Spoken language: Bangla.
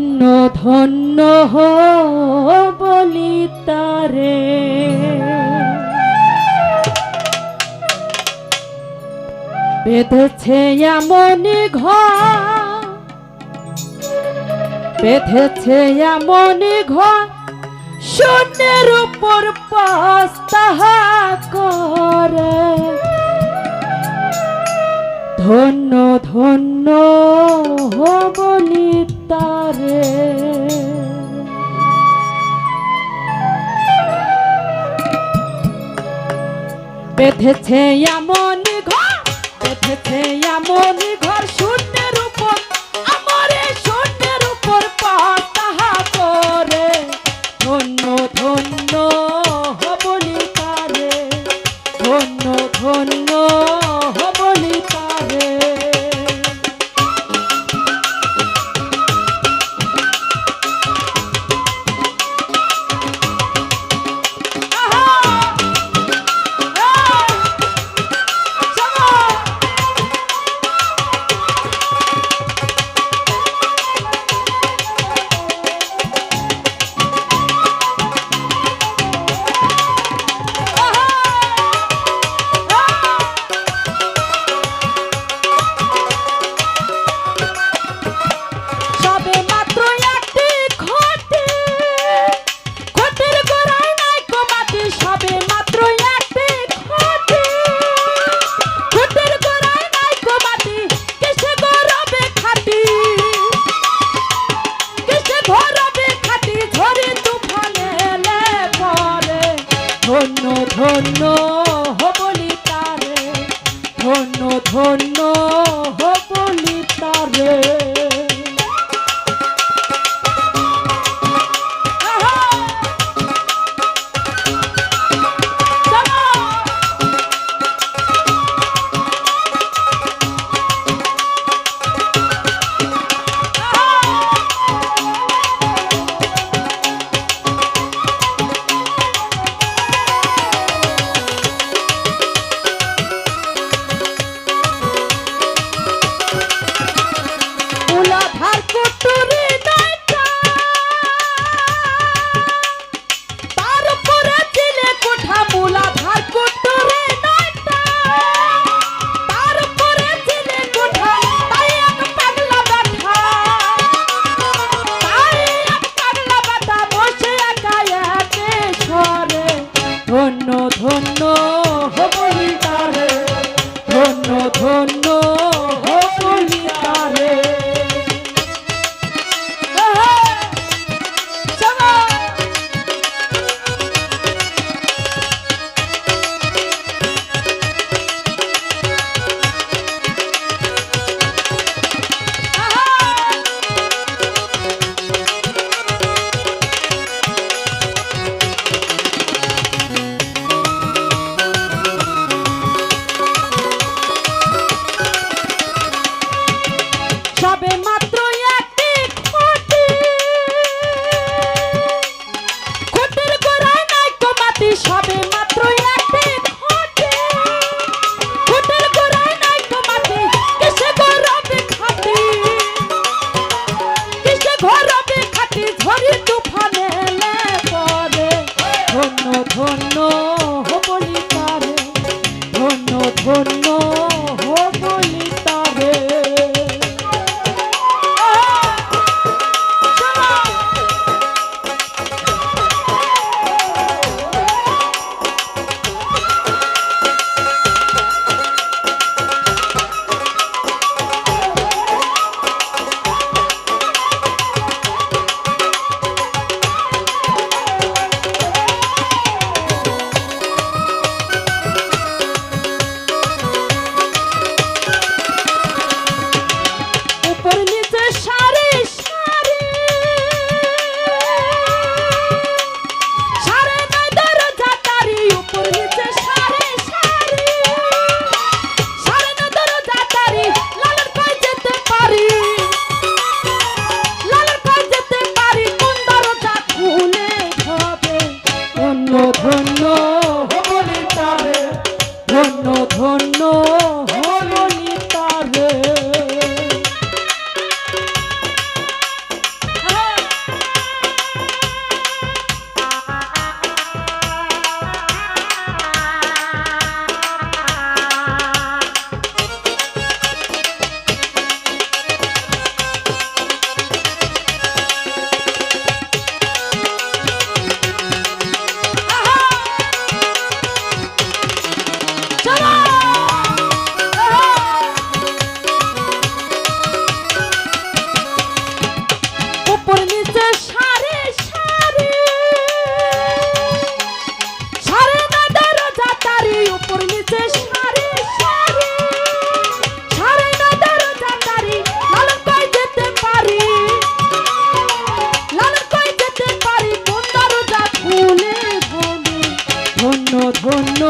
ধন্য ধন্য বলি তারে বেঁধেছে এমন ঘর বেঁধেছে এমন ঘর শূন্যের উপর পাস্তাহা করে। ধন্য ধন্য হবনি তারে বেঁধেছে এমন ঘর বেঁধেছে এমন ঘর শূন্য ধন্য Paul বন্য